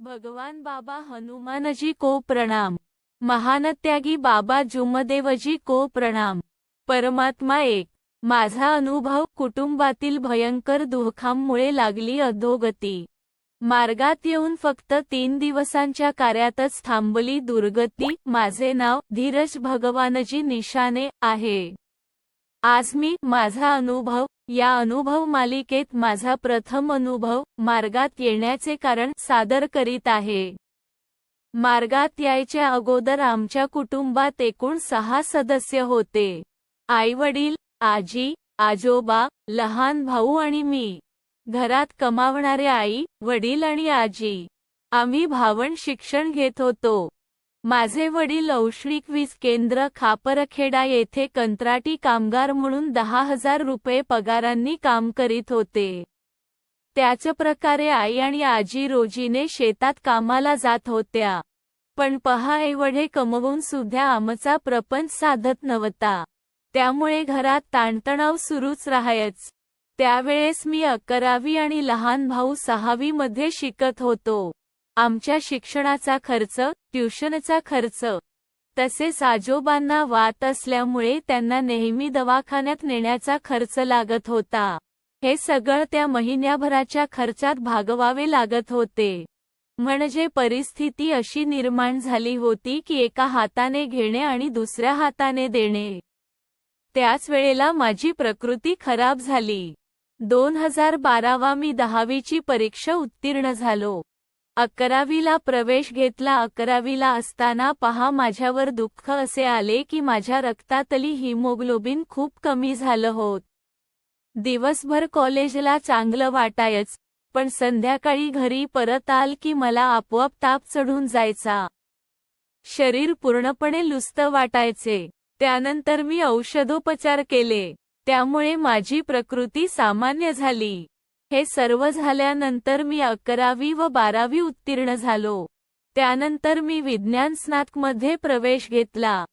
भगवान बाबा हनुमानजी को प्रणाम. महानत्यागी बाबा जुमदेवजी को प्रणाम. परमात्मा एक. माझा अनुभव कुटुंबातील भयंकर दुःखांमुळे लागली अधोगती. मार्गात येऊन फक्त तीन दिवसांच्या कार्यातच थांबली दुर्गती. माझे नाव धीरज भगवानजी निशाने आहे. आज मी माझा अनुभव या अनुभव मालिकेत माझा प्रथम अनुभव मार्गात येण्याचे कारण सादर करीत आहे. मार्गात यायच्या अगोदर आमच्या कुटुंबात एकूण सहा सदस्य होते. आईवडील आजी आजोबा लहान भाऊ आणि मी. घरात कमावणारे आई वडील आणि आजी. आम्ही भावण शिक्षण घेत होतो. माझे वडील औष्णिक वीज केंद्र खापरखेडा येथे कंत्राटी कामगार म्हणून दहा हजार रुपये पगारांनी काम करीत होते. त्याच प्रकारे आई आणि आजी रोजीने शेतात कामाला जात होत्या. पण पहा एवढे कमवून सुद्धा आमचा प्रपंच साधत नव्हता. त्यामुळे घरात ताणतणाव सुरूच राहायच. त्यावेळेस मी अकरावी आणि लहान भाऊ सहावी मध्ये शिकत होतो. आमच्या शिक्षणाचा खर्च ट्युशनचा खर्च. तसेच आजोबांना वात असल्यामुळे त्यांना नेहमी दवाखान्यात नेण्याचा खर्च लागत होता. हे सगळं त्या महिन्याभराच्या खर्चात भागवावे लागत होते. म्हणजे परिस्थिती अशी निर्माण झाली होती की एका हाताने घेणे आणि दुसऱ्या हाताने देणे. त्याच वेळेला माझी प्रकृती खराब झाली. दोन हजार बारावा मी दहावीची परीक्षा उत्तीर्ण झालो. अकरावीला प्रवेश घेतला. अकरावीला असताना पहा माझ्यावर दुःख असे आले की माझ्या रक्तातली हिमोग्लोबिन खूप कमी झालं होत. दिवसभर कॉलेजला चांगलं वाटायच पण संध्याकाळी घरी परत आल की मला आपोआप ताप चढून जायचा. शरीर पूर्णपणे लुस्त वाटायचे. त्यानंतर मी औषधोपचार केले. त्यामुळे माझी प्रकृती सामान्य झाली. हे सर्व झाल्यानंतर मी अकरावी व बारावी उत्तीर्ण झालो. त्यानंतर मी विज्ञान स्नातकमध्ये प्रवेश घेतला.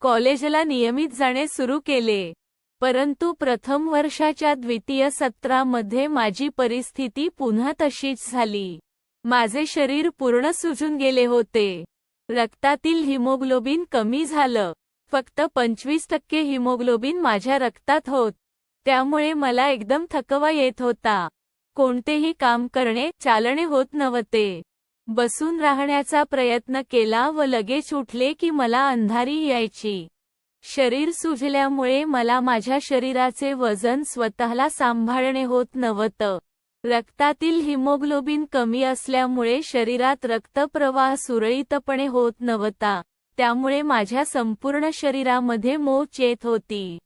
कॉलेजला नियमित जाणे सुरू केले. परंतु प्रथम वर्षाच्या द्वितीय सत्रामध्ये माझी परिस्थिती पुन्हा तशीच झाली. माझे शरीर पूर्ण सुजून गेले होते. रक्तातील हिमोग्लोबिन कमी झालं. फक्त पंचवीस टक्के हिमोग्लोबिन माझ्या रक्तात होत. त्यामुळे मला एकदम थकवा येत होता. कोणतेही काम करणे चालणे होत नव्हते. बसून राहण्याचा प्रयत्न केला व लगेच उठले की मला अंधारी यायची. शरीर सुजल्यामुळे मला माझ्या शरीराचे वजन स्वतःला सांभाळणे होत नव्हतं. रक्तातील हिमोग्लोबिन कमी असल्यामुळे शरीरात रक्तप्रवाह सुरळीतपणे होत नव्हता. त्यामुळे माझ्या संपूर्ण शरीरामध्ये मोच येत होती.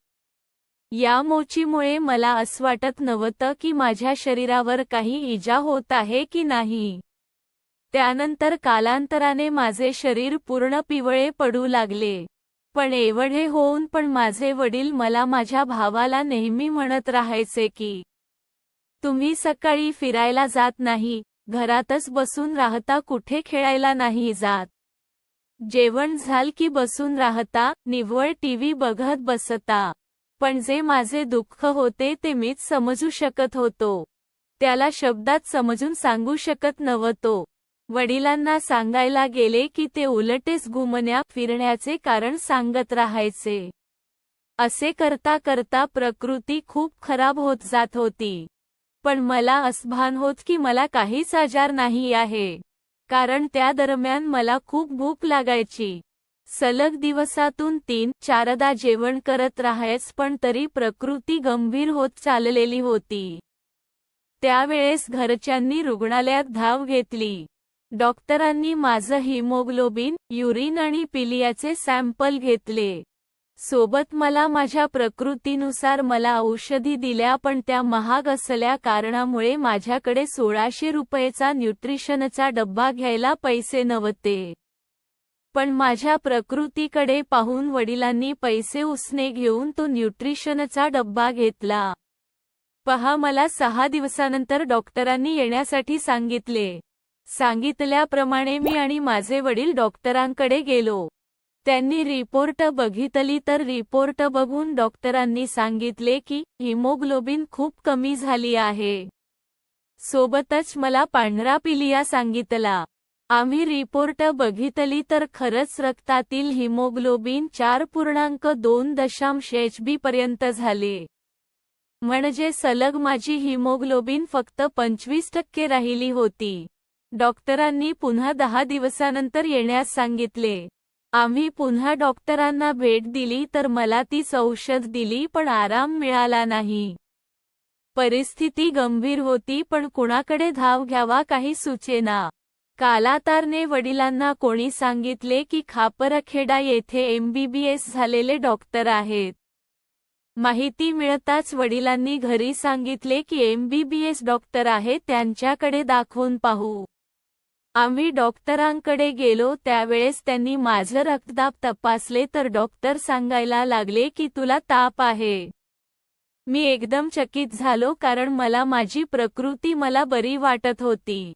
या मोचीमुळे मला असं वाटत नव्हतं की माझ्या शरीरावर काही इजा होत आहे की नाही. त्यानंतर कालांतराने माझे शरीर पूर्ण पिवळे पडू लागले. पण एवढे होऊन पण माझे वडील मला माझ्या भावाला नेहमी म्हणत राहायचे की तुम्ही सकाळी फिरायला जात नाही घरातच बसून राहता कुठे खेळायला नाही जात. जेवण झाल की बसून राहता निव्वळ टीव्ही बघत बसता. पण जे माझे दुःख होते ते मीच समजू शकत होतो. त्याला शब्दात समजून सांगू शकत नव्हतो. वडिलांना सांगायला गेले की ते उलटेच घुमण्या फिरण्याचे कारण सांगत राहायचे. असे करता करता प्रकृती खूप खराब होत जात होती. पण मला असभान होत की मला काहीच आजार नाही आहे. कारण त्या दरम्यान मला खूप भूक लागायची. सलग दिवसातून तीन चारदा जेवण करत राहायच पण तरी प्रकृती गंभीर होत चाललेली होती. त्यावेळेस घरच्यांनी रुग्णालयात धाव घेतली. डॉक्टरांनी माझं हिमोग्लोबिन युरिन आणि पिलियाचे सॅम्पल घेतले. सोबत मला माझ्या प्रकृतीनुसार मला औषधी दिल्या पण त्या महाग असल्या कारणामुळे माझ्याकडे सोळाशे रुपयेचा न्यूट्रिशनचा डब्बा घ्यायला पैसे नव्हते. पण माझ्या प्रकृतीकडे पाहून वडिलांनी पैसे उसने घेऊन तो न्यूट्रिशनचा डब्बा घेतला. पहा मला सहा दिवसानंतर डॉक्टरांनी येण्यासाठी सांगितले. सांगितल्याप्रमाणे मी आणि माझे वडील डॉक्टरांकडे गेलो. त्यांनी रिपोर्ट बघितली तर रिपोर्ट बघून डॉक्टरांनी सांगितले की हिमोग्लोबिन खूप कमी झाली आहे. सोबतच मला पांढरा पिलिया सांगितला. आम्ही रिपोर्ट बघितली तर खरंच रक्तातील हिमोग्लोबिन चार पूर्णांक दोन दशांश एच बी पर्यंत झाले. म्हणजे सलग माझी हिमोग्लोबिन फक्त पंचवीस टक्के राहिली होती. डॉक्टरांनी पुन्हा दहा दिवसानंतर येण्यास सांगितले. आम्ही पुन्हा डॉक्टरांना भेट दिली तर मला तीच औषध दिली पण आराम मिळाला नाही. परिस्थिती गंभीर होती पण कुणाकडे धाव घ्यावा काही सुचेना. कालातारने वडिलांना कोणी सांगितले की खापरखेडा येथे एमबीबीएस झालेले डॉक्टर आहेत. माहिती मिळताच वडिलांनी घरी सांगितले की एमबीबीएस डॉक्टर आहे त्यांच्याकडे दाखवून पाहू. आम्ही डॉक्टरांकडे गेलो त्यावेळेस त्यांनी माझं रक्तदाब तपासले तर डॉक्टर सांगायला लागले की तुला ताप आहे. मी एकदम चकित झालो कारण मला माझी प्रकृती मला बरी वाटत होती.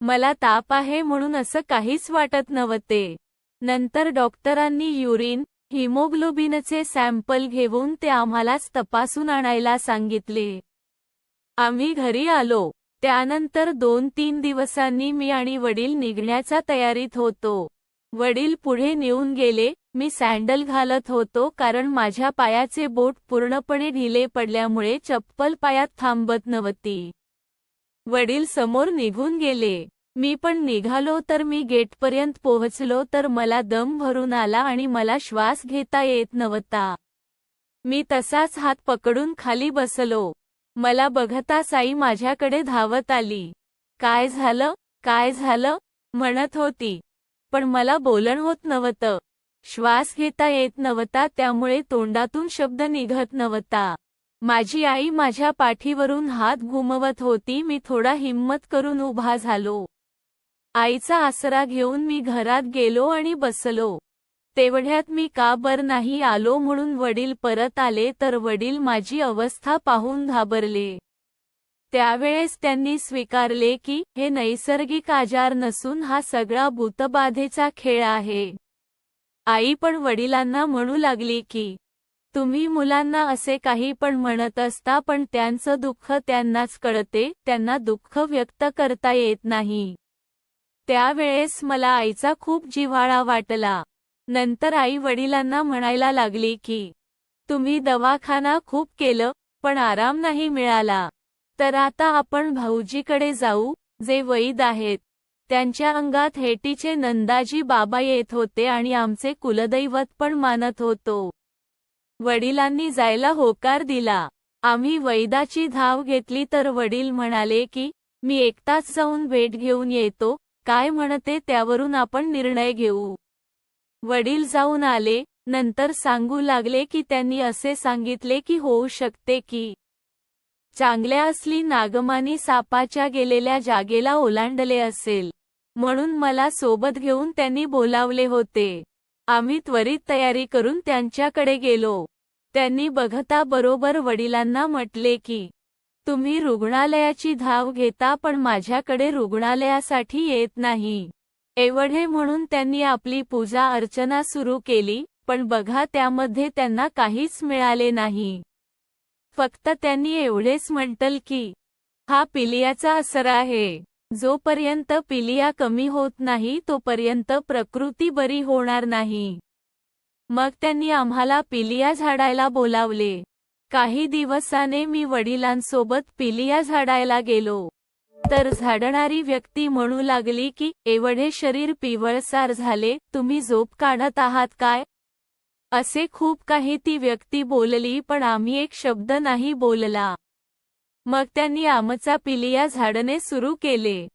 मला ताप आहे म्हणून असं काहीच वाटत नव्हते. नंतर डॉक्टरांनी युरिन हिमोग्लोबिनचे सॅम्पल घेऊन ते आम्हालाच तपासून आणायला सांगितले. आम्ही घरी आलो. त्यानंतर दोन तीन दिवसांनी मी आणि वडील निघण्याच्या तयारीत होतो. वडील पुढे नेऊन गेले. मी सँडल घालत होतो कारण माझ्या पायाचे बोट पूर्णपणे ढिले पडल्यामुळे चप्पल पायात थांबत नव्हती. वडील समोर निघून गेले. मी पण निघालो तर मी गेटपर्यंत पोहोचलो तर मला दम भरून आला आणि मला श्वास घेता येत नव्हता. मी तसाच हात पकडून खाली बसलो. मला बघता साई माझ्याकडे धावत आली. काय झालं? काय झालं? म्हणत होती. पण मला बोलण होत नव्हतं. श्वास घेता येत नव्हता त्यामुळे तोंडातून शब्द निघत नव्हता. माझी आई माझ्या पाठीवरून हात घुमवत होती मी थोडा हिम्मत करून उभा झालो. आईचा आसरा घेऊन मी घरात गेलो आणि बसलो. तेवढ्यात मी का बर नाही आलो म्हणून वडील परत आले तर वडील माझी अवस्था पाहून घाबरले. त्यावेळेस त्यांनी स्वीकारले की हे नैसर्गिक आजार नसून हा सगळा भूतबाधेचा खेळ आहे. आई पण वडिलांना म्हणू लागली की तुम्ही मुलांना असे काही पण म्हणत असता पण त्यांचं दुःख त्यांनाच कळते त्यांना दुःख व्यक्त करता येत नाही. त्यावेळेस मला आईचा खूप जिव्हाळा वाटला. नंतर आई वडिलांना म्हणायला लागली की तुम्ही दवाखाना खूप केलं पण आराम नाही मिळाला. तर आता आपण भाऊजीकडे जाऊ जे वैद आहेत. त्यांच्या अंगात हेटीचे नंदाजी बाबा येत होते आणि आमचे कुलदैवत पण मानत होतो. वडिलांनी जायला होकार दिला. आम्ही वैदाची धाव घेतली तर वडील म्हणाले की मी एकटाच जाऊन भेट घेऊन येतो काय म्हणते त्यावरून आपण निर्णय घेऊ. वडील जाऊन आले नंतर सांगू लागले की त्यांनी असे सांगितले की होऊ शकते की. चांगल्या असली नागमानी सापाच्या गेलेल्या जागेला ओलांडले असेल. म्हणून मला सोबत घेऊन त्यांनी बोलावले होते. आम्ही त्वरित तयारी करून त्यांच्याकडे गेलो. त्यांनी बघता बरोबर वडिलांना म्हटले की तुम्ही रुग्णालयाची धाव घेता पण माझ्याकडे रुग्णालयासाठी येत नाही. एवढे म्हणून त्यांनी आपली पूजा अर्चना सुरू केली पण बघा त्यामध्ये त्यांना काहीच मिळाले नाही. फक्त त्यांनी एवढेच म्हटल की हा पिलियाचा असर आहे. जोपर्यंत पिलिया कमी होत नाही तोपर्यंत प्रकृती बरी होणार नाही. मग त्यांनी आम्हाला पिलिया झाडायला बोलावले. काही दिवसाने मी वडिलांसोबत पिलिया झाडायला गेलो. तर झाडणारी व्यक्ती म्हणू लागली की एवढे शरीर पिवळसार झाले तुम्ही झोप काढत आहात काय? असे खूप काही ती व्यक्ती बोलली पण आम्ही एक शब्द नाही बोलला. मग त्यांनी आमचा पिलिया झाडणे सुरू केले.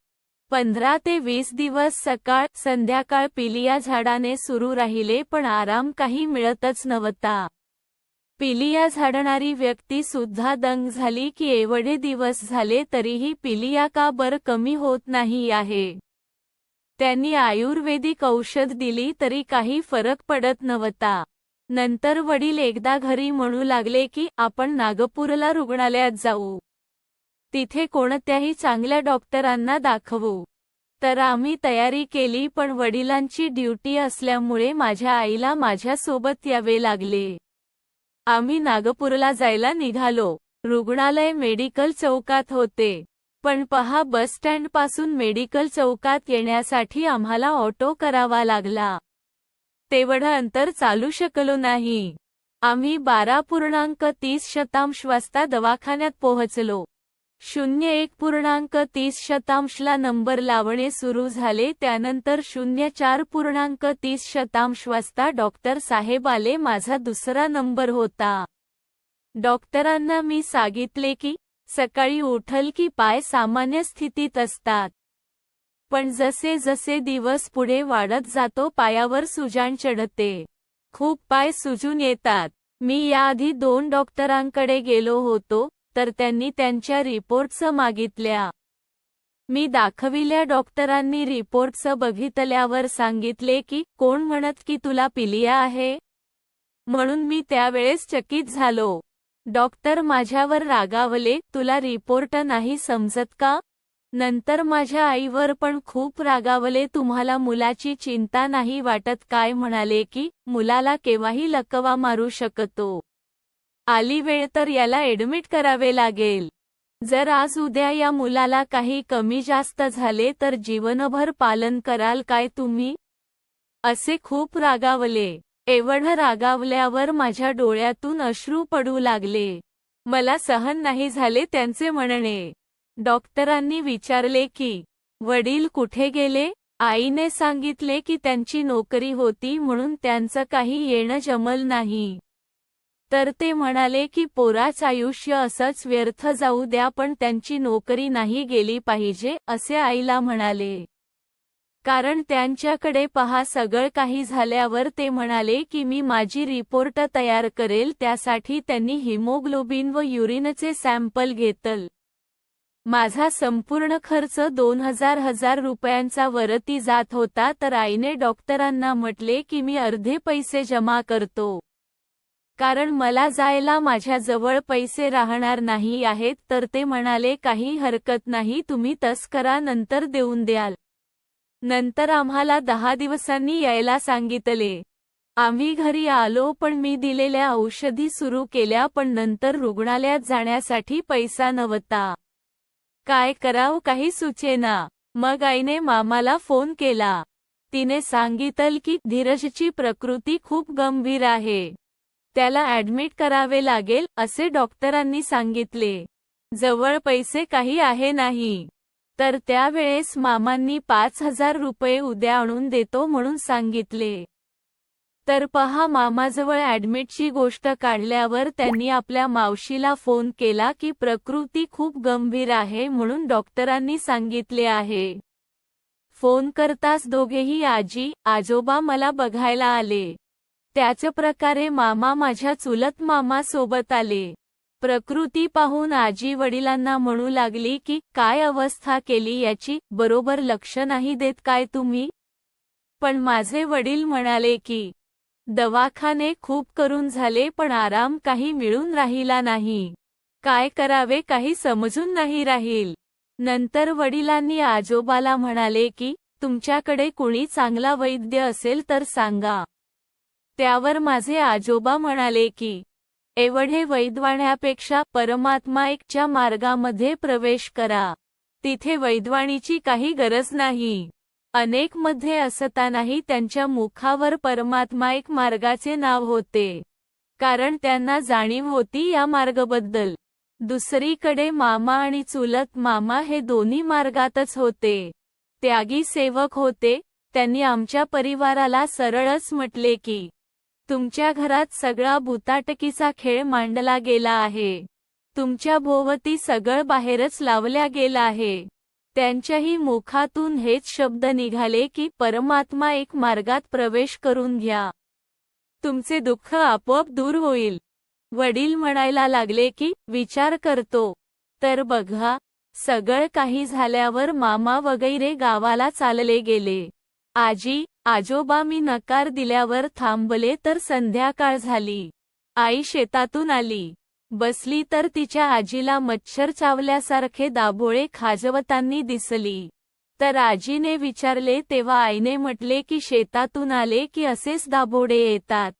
पंधरा ते वीस दिवस सकाळ संध्याकाळ पिलिया झाडाने सुरू राहिले पण आराम काही मिळतच नव्हता. पिलिया झाडणारी व्यक्ती सुद्धा दंग झाली की एवढे दिवस झाले तरीही पिलिया का बर कमी होत नाही आहे. त्यांनी आयुर्वेदिक औषध दिली तरी काही फरक पडत नव्हता. नंतर वडील एकदा घरी म्हणू लागले की आपण नागपूरला रुग्णालयात जाऊ. तिथे कोणत्याही चांगल्या डॉक्टरांना दाखवू. तर आम्ही तयारी केली पण वडिलांची ड्युटी असल्यामुळे माझ्या आईला माझ्यासोबत यावे लागले. आम्ही नागपूरला जायला निघालो. रुग्णालय मेडिकल चौकात होते. पण पहा बसपासून मेडिकल चौकात येण्यासाठी आम्हाला ऑटो करावा लागला. तेवढं अंतर चालू शकलो नाही. आम्ही बारा पूर्णांक तीस शतांश वाजता दवाखान्यात पोहोचलो. शून्य एक पूर्णांक तीस शतांशला नंबर लावणे सुरू झाले. त्यानंतर शून्य चार पूर्णांक तीस शतांश वाजता डॉक्टर साहेब आले. माझा दुसरा नंबर होता. डॉक्टरांना मी सांगितले की सकाळी उठल की पाय सामान्य स्थितीत असतात. पण जसे जसे दिवस पुढे वाढत जातो पायावर सुजाण चढते. खूप पाय सुजून येतात. मी याआधी दोन डॉक्टरांकडे गेलो होतो. तर त्यांनी त्यांच्या रिपोर्ट्स मागितल्या. मी दाखविल्या डॉक्टरांनी रिपोर्ट्स बघितल्यावर सांगितले की कोण म्हणत की तुला पिलिया आहे? म्हणून मी त्यावेळेस चकित झालो. डॉक्टर माझ्यावर रागावले तुला रिपोर्ट नाही समजत का? नंतर माझ्या आईवर पण खूप रागावले तुम्हाला मुलाची चिंता नाही वाटत? काय म्हणाले की मुलाला केव्हाही लकवा मारू शकतो. आली वेळ तर याला ऍडमिट करावे लागेल. जर आज उद्या या मुलाला काही कमी जास्त झाले तर जीवनभर पालन कराल काय तुम्ही? असे खूप रागावले. एवढं रागावल्यावर माझ्या डोळ्यातून अश्रू पडू लागले. मला सहन नाही झाले त्यांचे म्हणणे. डॉक्टरांनी विचारले की वडील कुठे गेले? आईने सांगितले की त्यांची नोकरी होती म्हणून त्यांचं काही येणं जमल नाही. तर ते म्हणाले की पोराच आयुष्य असंच व्यर्थ जाऊ द्या पण त्यांची नोकरी नाही गेली पाहिजे असे आईला म्हणाले. कारण त्यांच्याकडे पहा सगळं काही झाल्यावर ते म्हणाले की मी माझी रिपोर्ट तयार करेल त्यासाठी त्यांनी हिमोग्लोबिन व युरिनचे सॅम्पल घेतल. माझा संपूर्ण खर्च दोन हजार हजार रुपयांचा वरती जात होता तर आईने डॉक्टरांना म्हटले की मी अर्धे पैसे जमा करतो. कारण मला जायला माझ्याजवळ पैसे राहणार नाही आहेत तर ते म्हणाले काही हरकत नाही तुम्ही तस्करा नंतर देऊन द्याल. नंतर आम्हाला दहा दिवसांनी यायला सांगितले. आम्ही घरी आलो पण मी दिलेल्या औषधी सुरू केल्या पण नंतर रुग्णालयात जाण्यासाठी पैसा नव्हता. काय कराव काही सुचेना. मग आईने मामाला फोन केला. तिने सांगितल की धीरजची प्रकृती खूप गंभीर आहे. त्याला ऍडमिट करावे लागेल असे डॉक्टरांनी सांगितले. जवळ पैसे काही आहे नाही. तर त्यावेळेस मामांनी पाच हजार रुपये उद्या आणून देतो म्हणून सांगितले. तर पहा मामाजवळ ऍडमिटची गोष्ट काढल्यावर त्यांनी आपल्या मावशीला फोन केला की प्रकृती खूप गंभीर आहे म्हणून डॉक्टरांनी सांगितले आहे. फोन करताच दोघेही आजी आजोबा मला बघायला आले. त्याच प्रकारे मामा माझ्या चुलत मामा सोबत आले. प्रकृती पाहून आजी वडिलांना म्हणू लागली की काय अवस्था केली याची? बरोबर लक्ष नाही देत काय तुम्ही? पण माझे वडील म्हणाले की दवाखाने खूप करून झाले पण आराम काही मिळून राहिला नाही. काय करावे काही समजून नाही राहील. नंतर वडिलांनी आजोबाला म्हणाले की तुमच्याकडे कुणी चांगला वैद्य असेल तर सांगा. त्यावर माझे आजोबा म्हणाले की एवढे वैद्वाण्यापेक्षा परमात्मा एकच्या मार्गामध्ये प्रवेश करा. तिथे वैद्वाणीची काही गरज नाही. अनेकमध्ये असतानाही त्यांच्या मुखावर परमात्मा एक मार्गाचे नाव होते. कारण त्यांना जाणीव होती या मार्गबद्दल. दुसरीकडे मामा आणि चुलत मामा हे दोन्ही मार्गातच होते. त्यागी सेवक होते. त्यांनी आमच्या परिवाराला सरळच म्हटले की तुमच्या घरात सगळा बुताटकीचा खेळ मांडला गेला आहे. तुमच्या भोवती सगळं बाहेरच लावल्या गेला आहे. त्यांच्याही मुखातून हेच शब्द निघाले की परमात्मा एक मार्गात प्रवेश करून घ्या. तुमचे दुःख आपोआप दूर होईल. वडील म्हणायला लागले की विचार करतो. तर बघा सगळं काही झाल्यावर मामा वगैरे गावाला चालले गेले. आजी आजोबा मी नकार दिल्यावर थांबले तर संध्याकाळ झाली. आई शेतातून आली. बसली तर तिच्या आजीला मच्छर चावल्यासारखे दाभोळे खाजवतांनी दिसली. तर आजीने विचारले तेव्हा आईने म्हटले की शेतातून आले की असेच दाभोडे येतात.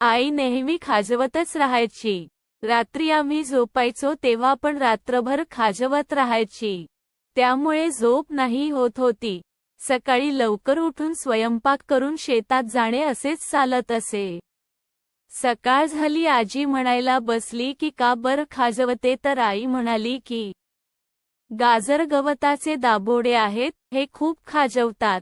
आई नेहमी खाजवतच राहायची. रात्री आम्ही झोपायचो तेव्हा पण रात्रभर खाजवत राहायची. त्यामुळे झोप नाही होत होती. सकाळी लवकर उठून स्वयंपाक करून शेतात जाणे असेच चालत असे. सकाळ झाली आजी म्हणायला बसली की का बर खाजवते? तर आई म्हणाली की गाजर गवताचे दाबोडे आहेत हे खूप खाजवतात.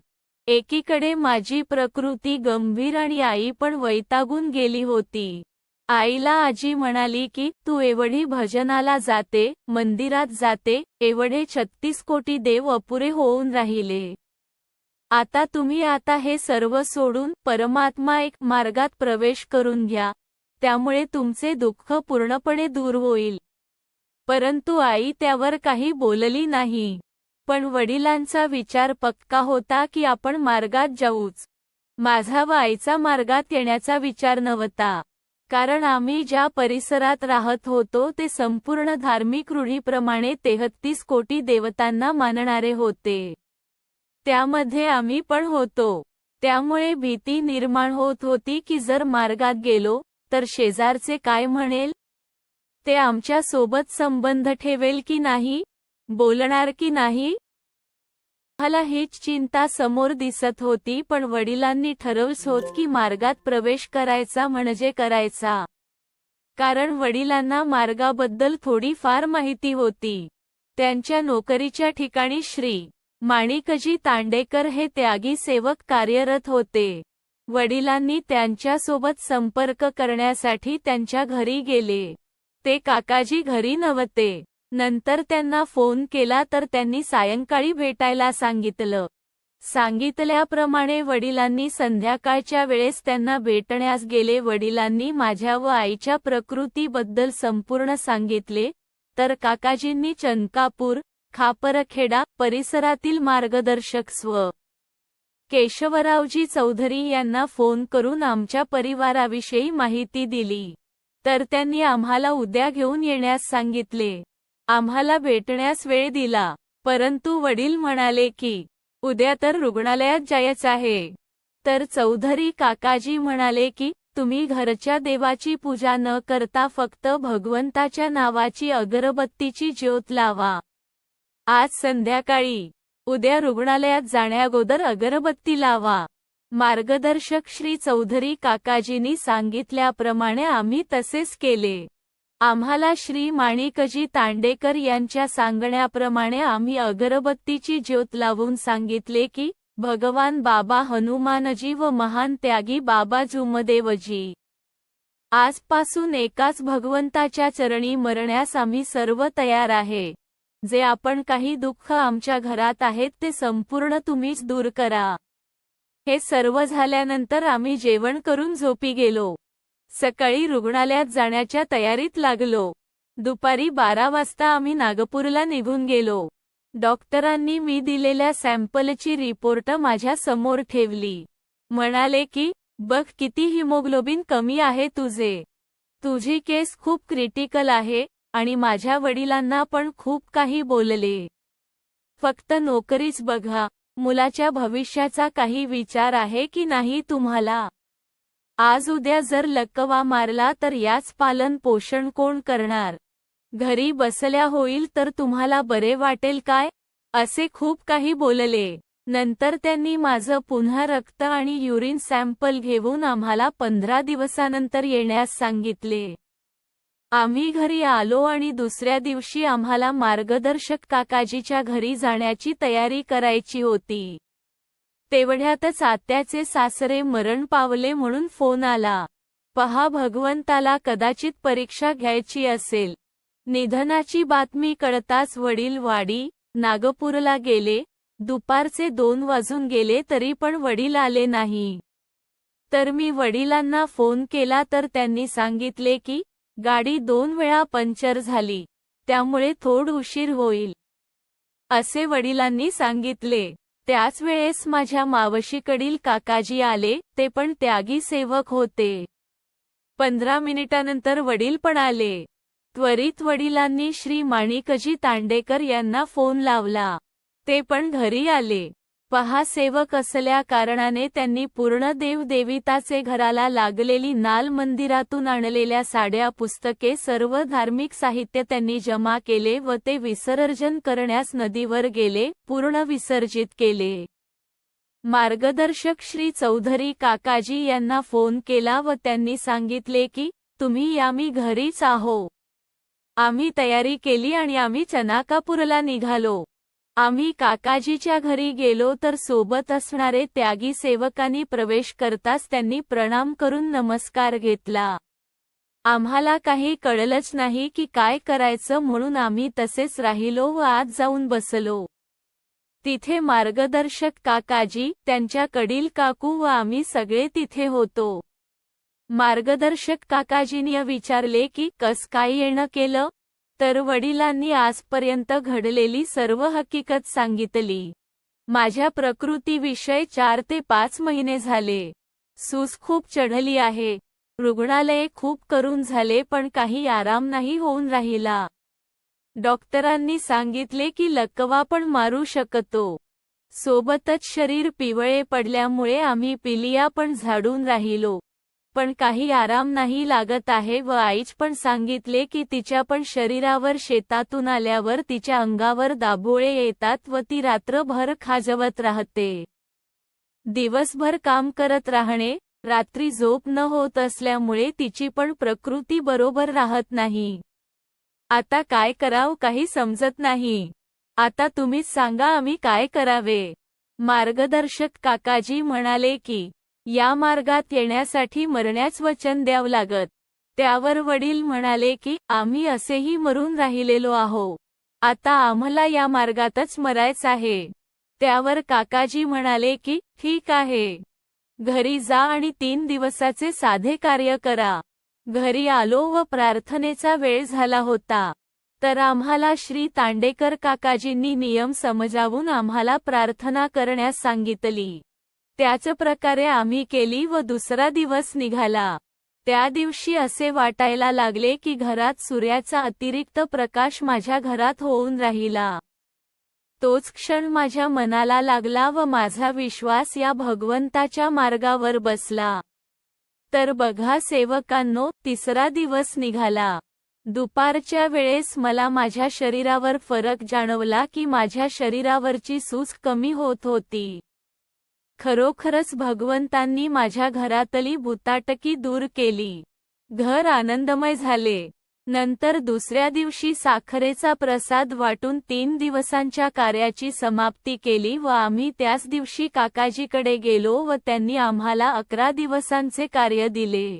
एकीकडे माझी प्रकृती गंभीर आणि आई पण वैतागून गेली होती. आईला आजी म्हणाली की तू एवढी भजनाला जाते मंदिरात जाते एवढे छत्तीस कोटी देव अपुरे होऊन राहिले. आता तुम्ही आता हे सर्व सोडून परमात्मा एक मार्गात प्रवेश करून घ्या. त्यामुळे तुमचे दुःख पूर्णपणे दूर होईल. परंतु आई त्यावर काही बोलली नाही. पण वडिलांचा विचार पक्का होता की आपण मार्गात जाऊच. माझा व आईचा मार्गात येण्याचा विचार नव्हता. कारण आम्ही ज्या परिसरात राहत होतो ते संपूर्ण धार्मिक रूढीप्रमाणे तेहत्तीस कोटी देवतांना मानणारे होते. त्यामध्ये आम्ही पण होतो. त्यामुळे भीती निर्माण होत होती की जर मार्गात गेलो तर शेजारचे काय म्हणेल? ते आमच्यासोबत संबंध ठेवेल की नाही? बोलणार की नाही? मला हीच चिंता समोर दिसत होती पण वडिलांनी ठरवस होत की मार्गात प्रवेश करायचा म्हणजे करायचा. कारण वडिलांना मार्गाबद्दल थोडी फार माहिती होती. त्यांच्या नोकरीच्या ठिकाणी श्री. माणिकजी तांडेकर हे त्यागी सेवक कार्यरत होते. वडिलांनी त्यांच्यासोबत संपर्क करण्यासाठी त्यांच्या घरी गेले. ते काकाजी घरी नव्हते. नंतर त्यांना फोन केला तर त्यांनी सायंकाळी भेटायला सांगितलं. सांगितल्याप्रमाणे वडिलांनी संध्याकाळच्या वेळेस त्यांना भेटण्यास गेले. वडिलांनी माझ्या व आईच्या प्रकृतीबद्दल संपूर्ण सांगितले. तर काकाजींनी चनकापूर खापरखेडा परिसरातील मार्गदर्शक स्व. केशवरावजी चौधरी यांना फोन करून आमच्या परिवाराविषयी माहिती दिली. तर त्यांनी आम्हाला उद्या घेऊन येण्यास सांगितले. आम्हाला भेटण्यास वेळ दिला. परंतु वडील म्हणाले की उद्या तर रुग्णालयात जायचं आहे. तर चौधरी काकाजी म्हणाले की तुम्ही घरच्या देवाची पूजा न करता फक्त भगवंताच्या नावाची अगरबत्तीची ज्योत लावा. आज संध्याकाळी. उद्या रुग्णालयात जाण्याअगोदर अगरबत्ती लावा. मार्गदर्शक श्री चौधरी काकाजींनी सांगितल्याप्रमाणे आम्ही तसेच केले. आम्हाला श्री माणिकजी तांडेकर यांच्या सांगण्याप्रमाणे आम्ही अगरबत्तीची ज्योत लावून सांगितले की भगवान बाबा हनुमानजी व महान त्यागी बाबा जुमदेवजी. आजपासून एकाच भगवंताच्या चरणी मरण्यास आम्ही सर्व तयार आहे. जे आपण काही दुःख आमच्या घरात आहेत ते संपूर्ण तुम्हीच दूर करा. हे सर्व झाल्यानंतर आम्ही जेवण करून झोपी गेलो. सकाळी रुग्णालयात जाण्याच्या तयारीत लागलो. दुपारी बारा वाजता आम्ही नागपूरला निघून गेलो. डॉक्टरांनी मी दिलेल्या सॅम्पलची रिपोर्ट माझ्यासमोर ठेवली. म्हणाले की बघ किती हिमोग्लोबिन कमी आहे तुझे. तुझी केस खूप क्रिटिकल आहे आणि माझ्या वडिलांना पण खूप काही बोलले. फक्त नोकरीच बघा मुलाच्या भविष्याचा काही विचार आहे की नाही तुम्हाला? आज उद्या जर लकवा मारला तर याच पालन पोषण कोण करणार? घरी बसल्या होईल तर तुम्हाला बरे वाटेल काय? असे खूप काही बोलले. नंतर त्यांनी माझं पुन्हा रक्त आणि युरिन सॅम्पल घेऊन आम्हाला पंधरा दिवसानंतर येण्यास सांगितले. आम्ही घरी आलो आणि दुसऱ्या दिवशी आम्हाला मार्गदर्शक काकाजीच्या घरी जाण्याची तयारी करायची होती. तेवढ्यातच आत्याचे सासरे मरण पावले म्हणून फोन आला. पहा भगवंताला कदाचित परीक्षा घ्यायची असेल. निधनाची बातमी कळताच वडील वाडी नागपूरला गेले. दुपारचे दोन वाजून गेले तरी पण वडील आले नाही. तर मी वडिलांना फोन केला तर त्यांनी सांगितले की गाडी दोन वेळा पंक्चर झाली. त्यामुळे थोड उशीर होईल. असे वडिलांनी सांगितले. त्याच वेळेस माझ्या मावशीकडील काकाजी आले ते पण त्यागी सेवक होते. पंधरा मिनिटानंतर वडील पण आले. त्वरित वडिलांनी श्री माणिकजी तांडेकर यांना फोन लावला. ते पण घरी आले. पहा सेवक असल्या कारणाने त्यांनी पूर्ण देवदेविताचे घराला लागलेली नाल मंदिरातून आणलेल्या साड्या पुस्तके सर्व धार्मिक साहित्य त्यांनी जमा केले व ते विसर्जन करण्यास नदीवर गेले पूर्ण विसर्जित केले. मार्गदर्शक श्री चौधरी काकाजी यांना फोन केला व त्यांनी सांगितले की तुम्ही यामी घरीच आहो. आम्ही तयारी केली आणि आम्ही चनाकापूरला निघालो. आम्ही काकाजीच्या घरी गेलो तर सोबत असणारे त्यागी सेवकांनी प्रवेश करताच त्यांनी प्रणाम करून नमस्कार घेतला. आम्हाला काही कळलंच नाही की काय करायचं म्हणून आम्ही तसेच राहिलो व आत जाऊन बसलो. तिथे मार्गदर्शक काकाजी त्यांच्या कडील काकू व आम्ही सगळे तिथे होतो. मार्गदर्शक काकाजींनी विचारले की कस काय येणं केलं? तर वडिलांनी आजपर्यंत घडलेली सर्व हकीकत सांगितली. माझ्या प्रकृतीविषय चार ते पाच महिने झाले. सूस खूप चढली आहे. रुग्णालये खूप करून झाले पण काही आराम नाही होऊन राहिला. डॉक्टरांनी सांगितले की लकवा पण मारू शकतो. सोबतच शरीर पिवळे पडल्यामुळे आम्ही पिलिया पण झाडून राहिलो. पण काही आराम नाही लागत आहे व आईच पण सांगितले की तिच्या पण शरीरावर शेतातून आल्यावर तिच्या अंगावर दाभोळे येतात व ती रात्रभर खाजवत राहते. दिवसभर काम करत राहणे रात्री झोप न होत असल्यामुळे तिची पण प्रकृती बरोबर राहत नाही. आता काय कराव काही समजत नाही. आता तुम्हीच सांगा आम्ही काय करावे. मार्गदर्शक काकाजी म्हणाले की या मार्गात येण्यासाठी मरण्याच वचन द्याव लागत. त्यावर वडील म्हणाले की आम्ही असेही मरून राहिलेलो आहो. आता आम्हाला या मार्गातच मरायचं आहे. त्यावर काकाजी म्हणाले की ठीक आहे. घरी जा आणि तीन दिवसाचे साधे कार्य करा. घरी आलो व प्रार्थनेचा वेळ झाला होता. तर आम्हाला श्री तांडेकर काकाजींनी नियम समजावून आम्हाला प्रार्थना करण्यास सांगितली. त्याच प्रकारे आम्ही केली व दुसरा दिवस निघाला. त्या दिवशी असे वाटायला लागले की घरात सूर्याचा अतिरिक्त प्रकाश माझ्या घरात होऊन राहिला. तोच क्षण माझ्या मनाला लागला व माझा विश्वास या भगवंताच्या मार्गावर बसला. तर बघा सेवकांनो तिसरा दिवस निघाला. दुपारच्या वेळेस मला माझ्या शरीरावर फरक जाणवला की माझ्या शरीरावरची सूज कमी होत होती. खरोखरच भगवंतांनी माझ्या घरातली भूताटकी दूर केली. घर आनंदमय झाले. नंतर दुसऱ्या दिवशी साखरेचा प्रसाद वाटून तीन दिवसांच्या कार्याची समाप्ती केली व आम्ही त्याच दिवशी काकाजीकडे गेलो व त्यांनी आम्हाला अकरा दिवसांचे कार्य दिले.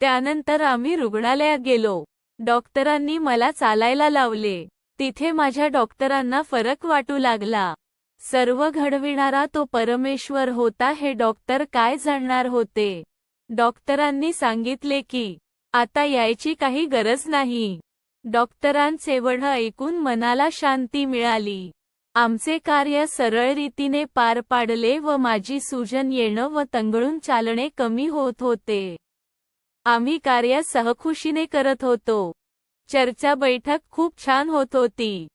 त्यानंतर आम्ही रुग्णालयात गेलो. डॉक्टरांनी मला चालायला लावले. तिथे माझ्या डॉक्टरांना फरक वाटू लागला. सर्व घडविणारा तो परमेश्वर होता हे डॉक्टर काय जाणणार होते? डॉक्टरांनी सांगितले की आता यायची काही गरज नाही. डॉक्टरांचे वढ ऐकून मनाला शांती मिळाली. आमचे कार्य सरळ रीतीने पार पाडले व माझी सूजन येणं व तंगळून चालणे कमी होत होते. आम्ही कार्य सहखुशीने करत होतो. चर्चा बैठक खूप छान होत होती.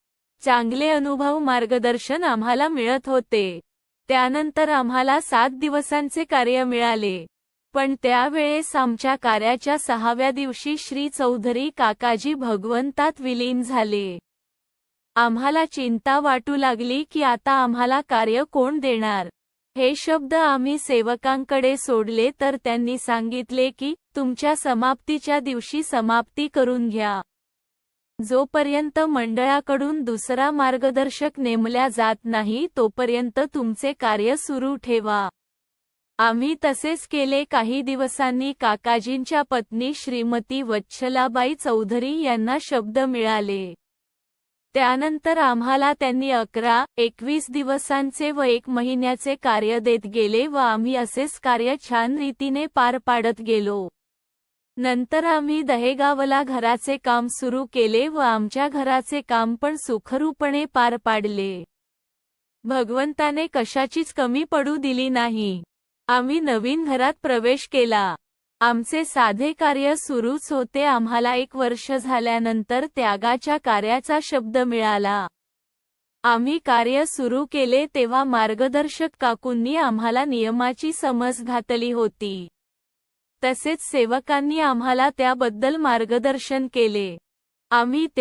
चांगले अनुभव मार्गदर्शन आम्हाला मिळत होते. त्यानंतर आम्हाला सात दिवसांचे कार्य मिळाले. पण त्यावेळेस आमच्या कार्याच्या सहाव्या दिवशी श्री चौधरी काकाजी भगवंतात विलीन झाले. आम्हाला चिंता वाटू लागली की आता आम्हाला कार्य कोण देणार? हे शब्द आम्ही सेवकांकडे सोडले तर त्यांनी सांगितले की तुमच्या समाप्तीच्या दिवशी समाप्ती करून घ्या. जोपर्यंत मंडळाकडून दुसरा मार्गदर्शक नेमल्या जात नाही तोपर्यंत तुमचे कार्य सुरू ठेवा. आम्ही तसेच केले. काही दिवसांनी काकाजींच्या पत्नी श्रीमती वच्छलाबाई चौधरी यांना शब्द मिळाले. त्यानंतर आम्हाला त्यांनी अकरा एकवीस दिवसांचे व एक महिन्याचे कार्य देत गेले व आम्ही असेच कार्य छान रीतीने पार पाडत गेलो. नंतर आम्ही दहेगावला घराचे काम सुरू केले व आमच्या घराचे काम पण सुखरूपणे पार पाडले. भगवंताने कशाचीच कमी पडू दिली नाही. आम्ही नवीन घरात प्रवेश केला. आमचे साधे कार्य सुरूच होते. आम्हाला एक वर्ष झाल्यानंतर त्यागाच्या कार्याचा शब्द मिळाला. आम्ही कार्य सुरू केले तेव्हा मार्गदर्शक काकूंनी आम्हाला नियमाची समज घातली होती. तसेच सेवकांनी आम्हाला त्याबद्दल मार्गदर्शन केले. आम्ही त्या